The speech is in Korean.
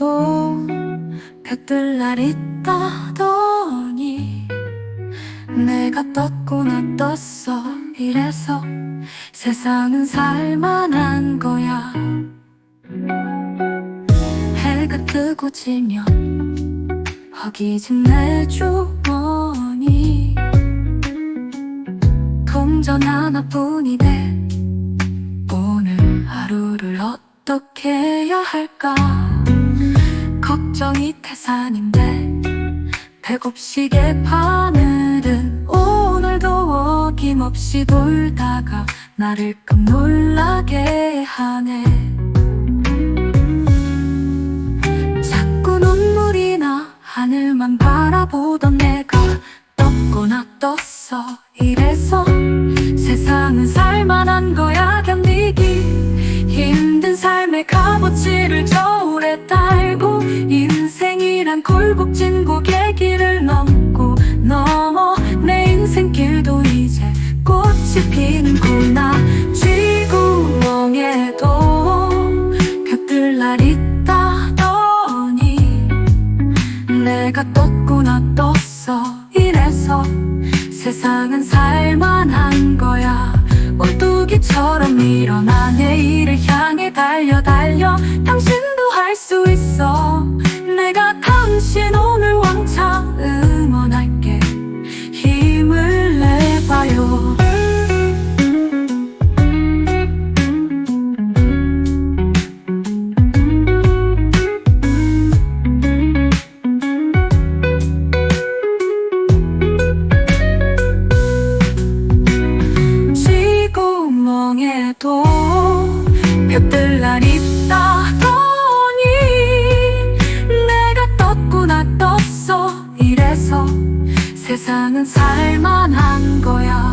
나도 가쁠 날 있다더니 내가 떴구나 떴어. 이래서 세상은 살만한 거야. 해가 뜨고 지면 허기진 내 주머니. 동전 하나뿐이네 오늘 하루를 어떻게 해야 할까? 걱정이 태산인데 배곱시게 바늘은 오늘도 어김없이 돌다가 나를 끔놀라게 하네. 자꾸 눈물이 나 하늘만 바라보던 내가 떴거나 떴어 이래서 내가 떴구나 떴어. 이래서 세상은 살만한 거야. 오뚜기처럼 일어나 내일을 향해 살만한 거야